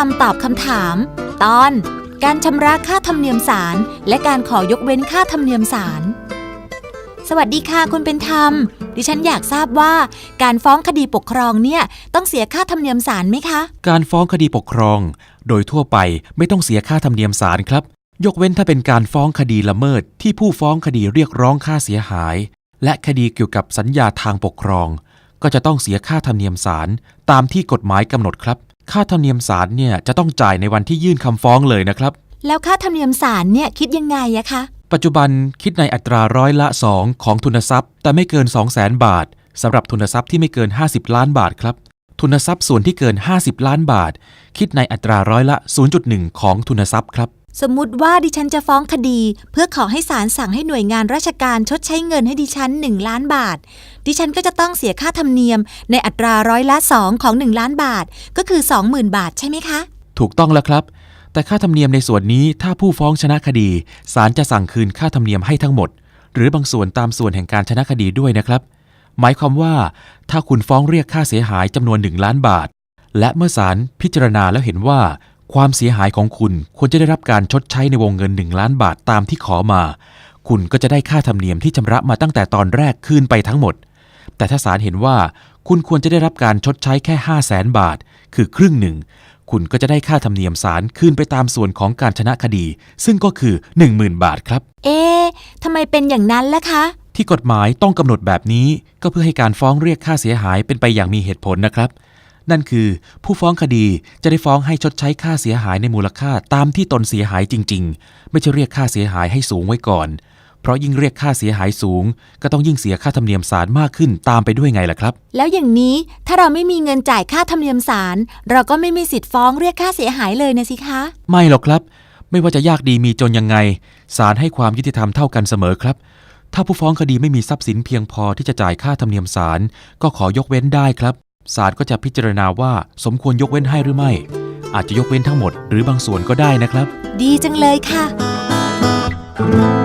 รมตอบคำถาม ตอน การชำระค่าธรรมเนียมศาลและการขอยกเว้นค่าธรรมเนียมศาลสวัสดีค่ะคุณเป็นธรรม ดิฉันอยากทราบว่า การฟ้องคดีปกครองเนี่ยต้องเสียค่าธรรมเนียมศาลไหมคะ การฟ้องคดีปกครอง โดยทั่วไปไม่ต้องเสียค่าธรรมเนียมศาลครับ ยกเว้นถ้าเป็นการฟ้องคดีละเมิด ที่ผู้ฟ้องคดีเรียกร้องค่าเสียหาย และคดีเกี่ยวกับสัญญาทางปกครอง ก็จะต้องเสียค่าธรรมเนียมศาลตามที่กฎหมายกำหนดครับ ค่าธรรมเนียมศาลเนี่ยจะต้องจ่ายในวันที่ยื่นคำฟ้องเลยนะครับ แล้วค่าธรรมเนียมศาลเนี่ยคิดยังไงอะคะ ปัจจุบันคิดในอัตราร้อยละ 2 ของทุนทรัพย์ แต่ไม่เกิน 2 0 0 0 0 0 บาทสำหรับทุนทรัพย์ที่ไม่เกิน 50 ล้านบาทครับ ทุนทรัพย์ส่วนที่เกิน 50 ล้านบาท คิดในอัตราร้อยละ 0.1 ของทุนทรัพย์ครับ สมมุติว่าดิฉันจะฟ้องคดี เพื่อขอให้ศาลสั่งให้หน่วยงานราชการชดใช้เงินให้ดิฉัน 1 ล้านบาท ดิฉันก็จะต้องเสียค่าธรรมเนียม ในอัตราร้อยละ2ของ 1 ล้านบาท ก็คือ 20,000 บาทใช่ไหมคะ ถูกต้องแล้วครับ แต่ค่าธรรมเนียมในส่วนนี้ถ้าผู้ฟ้องชนะคดีศาลจะสั่งคืนค่าธรรมเนียมให้ทั้งหมด หรือบางส่วนตามส่วนแห่งการชนะคดีด้วยนะครับ หมายความว่า ถ้าคุณฟ้องเรียกค่าเสียหายจำนวน 1 ล้านบาท และเมื่อศาลพิจารณาแล้วเห็นว่า ความเสียหายของคุณควรจะได้รับการชดใช้ในวงเงิน 1 ล้านบาทตามที่ขอมา คุณก็จะได้ค่าธรรมเนียมที่ชำระมาตั้งแต่ตอนแรกคืนไปทั้งหมด แต่ถ้าศาลเห็นว่าคุณควรจะได้รับการชดใช้แค่ 5 0 0แสนบาท คือครึ่งหนึ่ง คุณก็จะได้ค่าธรรมเนียมศาลคืนไปตามส่วนของการชนะคดี ซึ่งก็คือ 10,000 บาทครับ เอ๊ะทำไมเป็นอย่างนั้นล่ะคะ ที่กฎหมายต้องกำหนดแบบนี้ ก็เพื่อให้การฟ้องเรียกค่าเสียหายเป็นไปอย่างมีเหตุผลนะครับ นั่นคือผู้ฟ้องคดีจะได้ฟ้องให้ชดใช้ค่าเสียหายในมูลค่าตามที่ตนเสียหายจริง ๆ ไม่ใช่เรียกค่าเสียหายให้สูงไว้ก่อน เพราะยิ่งเรียกค่าเสียหายสูง ก็ต้องยิ่งเสียค่าธรรมเนียมศาลมากขึ้นตามไปด้วยไงล่ะครับ แล้วอย่างนี้ถ้าเราไม่มีเงินจ่ายค่าธรรมเนียมศาลเราก็ไม่มีสิทธิ์ฟ้องเรียกค่าเสียหายเลยนะสิคะ ไม่หรอกครับ ไม่ว่าจะยากดีมีจนยังไงศาลให้ความยุติธรรมเท่ากันเสมอครับถ้าผู้ฟ้องคดีไม่มีทรัพย์สินเพียงพอที่จะจ่ายค่าธรรมเนียมศาลก็ขอยกเว้นได้ครับ ศาลก็จะพิจารณาว่าสมควรยกเว้นให้หรือไม่ อาจจะยกเว้นทั้งหมดหรือบางส่วนก็ได้นะครับ ดีจังเลยค่ะ